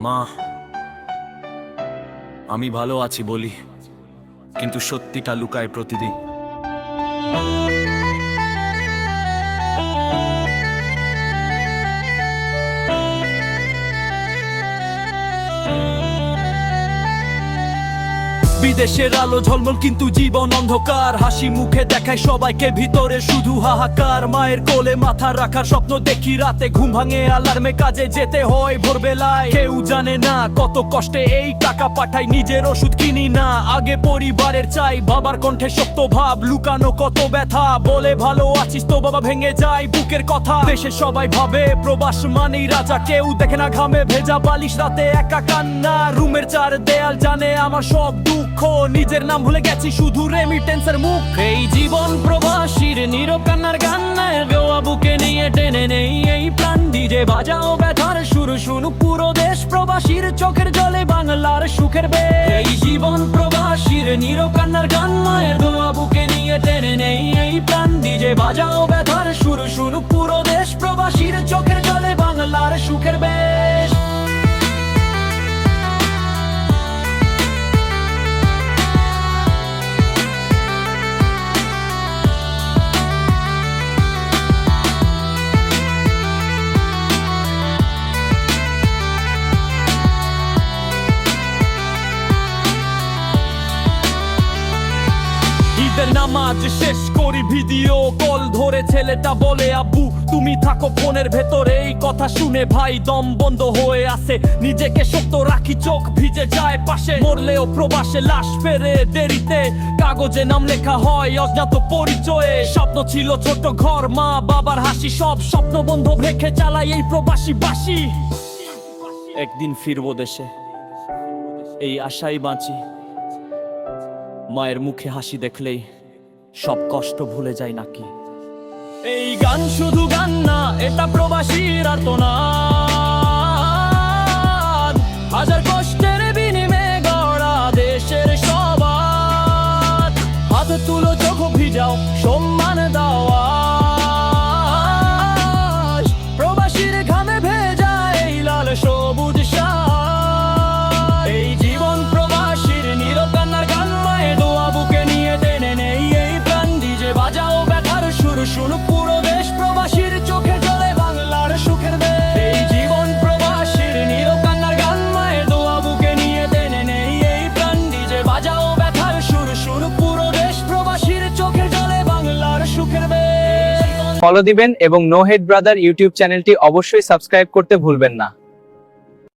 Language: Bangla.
মা আমি ভালো আছি বলি কিন্তু সত্যিটা লুকায় প্রতিদিন। বিদেশের আলো ঝলমল কিন্তু জীবন অন্ধকার। হাসি মুখে দেখায় সবাইকে ভিতরে শুধু হাহাকার। মায়ের কোলে মাথা রাখার স্বপ্ন দেখি রাতে। ঘুম ভাঙে আলার্মে কাজে যেতে হয় ভোরবেলায়। কেউ জানে না কত কষ্টে এই টাকা পাঠাই নিজের ওষুধ কিনি না। আগে পরিবারের চাই, বাবার কণ্ঠে শক্ত ভাব, লুকানো কত ব্যথা। বলে, ভালো আছিস তো বাবা, ভেঙে যায় বুকের কথা। দেশে সবাই ভাবে, প্রবাস মানেই রাজা। কেউ দেখে না ঘামে, ভেজা বালিশ রাতে একা কান্না। রুমের চার দেয়াল জানে আমার সব দুঃখ নিজের নাম ভুলে গেছি, শুধু রেমিটেন্সের মুখ। এই জীবন প্রবাসীর নীরব কান্নার গান্নার গোয়া বুকে নিয়ে টেনে নেই এই প্রাণ। ডিজে বাজাও ব্যথার শুরু শুনু, পুরো দেশ প্রবাসীর চোখের জলে, বাংলার সুখের বে এই জীবন প্রবাসীর নীরব কান্নার গান মায়ের দোয়া বুকে নিয়ে টেনে নেই এই প্রাণ। ডিজে বাজাও ঈদের নামাজ, শেষ করি ভিডিও কল ধরে ছেলেটা বলে, আব্বু, তুমি থাকো ফোনের ভেতরে। এই কথা শুনে ভাই দম বন্ধ হয়ে আসে। নিজেকে শক্ত রাখি, চোখ ভিজে যায় পাশে। মরলেও প্রবাসে লাশ ফেরে দেরিতে। কাগজে নাম লেখা হয়, অজ্ঞাত পরিচয়ে। স্বপ্ন ছিল ছোট ঘর, মা বাবার হাসি। সব স্বপ্ন বন্ধ রেখে চালাই এই প্রবাসী বাসি। একদিন ফিরবো দেশে, এই আশাই বাঁচি। মায়ের মুখে হাসি দেখলেই সব কষ্ট ভুলে যায় নাকি? এই গান শুধু গান না, এটা প্রবাসীর আর্তনা হাজার কষ্টের বিনিময়ে গড়া দেশের সবার হাত তুলো, চোখ ভিজাও, সম্মান দাওয়া পুরো দেশ প্রবাসীর চোখে জলে, বাংলার সুখের এই জীবন প্রবাসীর কান্নার গান মায়ে দোয়া বুকে নিয়ে টেনে নেই এই প্রাণ। বাজাও ব্যথার শুরু পুরো দেশ প্রবাসীর চোখে জলে, বাংলার সুখের ফলো দিবেন এবং নো হেড ব্রাদার ইউটিউব চ্যানেলটি অবশ্যই সাবস্ক্রাইব করতে ভুলবেন না।